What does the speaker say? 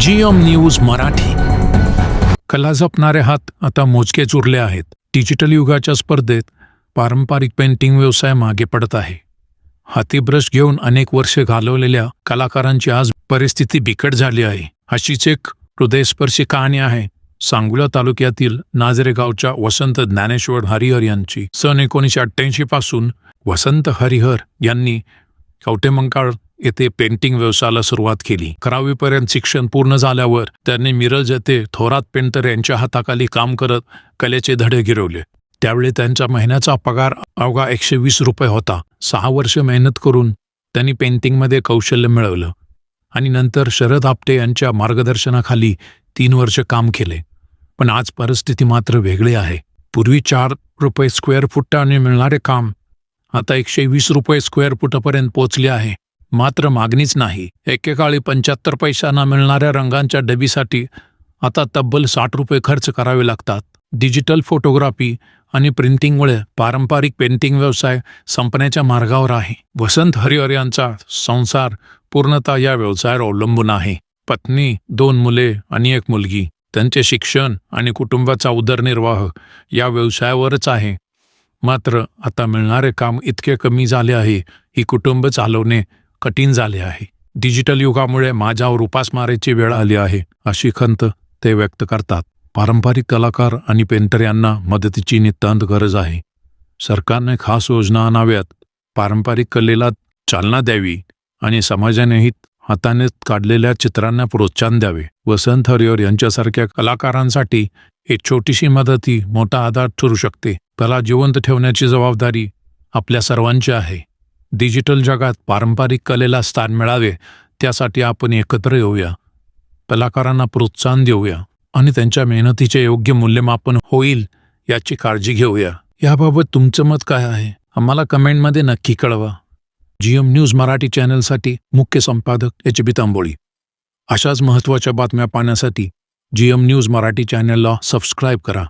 GM news Marathi. कला जपणारे हात आता मोजकेच उरले आहेत. डिजिटल युगाच्या स्पर्धेत पारंपरिक पेंटिंग व्यवसाय मागे पडत आहे. हाती ब्रश घेऊन अनेक वर्षे घालवलेल्या कलाकारांची आज परिस्थिती बिकट झाली आहे. अशीच एक हृदयस्पर्शी कहाणी आहे. सांगोला तालुक्यातील नाझरे गावच्या वसंत ज्ञानेश्वर हरिहर यांची. सन एकोणीसशे अठ्ठ्याऐंशी पासून वसंत हरिहर यांनी कवटेमंकाळ येथे पेंटिंग व्यवसायाला सुरुवात केली. करावीपर्यंत शिक्षण पूर्ण झाल्यावर त्यांनी मिरज येथे थोरात पेंटर यांच्या हाताखाली काम करत कलेचे धडे गिरवले. त्यावेळी त्यांचा महिन्याचा पगार अवघा एकशे वीस रुपये होता. सहा वर्ष मेहनत करून त्यांनी पेंटिंगमध्ये कौशल्य मिळवलं. आणि नंतर शरद आपटे यांच्या मार्गदर्शनाखाली तीन वर्ष काम केले. पण आज परिस्थिती मात्र वेगळी आहे. पूर्वी चार रुपये स्क्वेअर फुटाने मिळणारे काम आता एकशे वीस रुपये स्क्वेअर फुटापर्यंत पोचले आहे. मात्र मागणीच नाही. एकेकाळी पंच्याहत्तर पैशांना मिळणाऱ्या रंगांच्या डबीसाठी आता तब्बल साठ रुपये खर्च करावे लागतात. डिजिटल फोटोग्राफी आणि प्रिंटिंगमुळे पारंपरिक पेंटिंग व्यवसाय संपण्याच्या मार्गावर आहे. वसंत हरिहर यांचा संसार पूर्णतः या व्यवसायावर अवलंबून आहे. पत्नी दोन मुले आणि एक मुलगी. त्यांचे शिक्षण आणि कुटुंबाचा उदरनिर्वाह या व्यवसायावरच आहे. मात्र आता मिळणारे काम इतके कमी झाले आहे ही कुटुंब चालवणे कठीण झाले आहे. डिजिटल युगामुळे माझ्यावर उपासमारेची वेळ आली आहे अशी खंत ते व्यक्त करतात. पारंपरिक कलाकार आणि पेंटर यांना मदतीची नितांत गरज आहे. सरकारने खास योजना आणाव्यात. पारंपरिक कलेला चालना द्यावी आणि समाजानेही हाताने काढलेल्या चित्रांना प्रोत्साहन द्यावे. वसंत हरिहर यांच्यासारख्या कलाकारांसाठी एक छोटीशी मदत ही मोठा आधार ठरू शकते. कला जिवंत ठेवण्याची जबाबदारी आपल्या सर्वांची आहे. डिजिटल जगात पारंपरिक कलेला स्थान मिळावे त्यासाठी आपण एकत्र येऊया. कलाकारांना प्रोत्साहन देऊया आणि त्यांच्या मेहनतीचे योग्य मूल्यमापन होईल याची काळजी घेऊया. याबाबत तुमचं मत काय आहे? आम्हाला कमेंटमध्ये नक्की कळवा. जीएम न्यूज मराठी चॅनलसाठी मुख्य संपादक एच. बी. तांबोळी. अशाच महत्त्वाच्या बातम्या पाहण्यासाठी जीएम न्यूज मराठी चॅनलला सबस्क्राईब करा.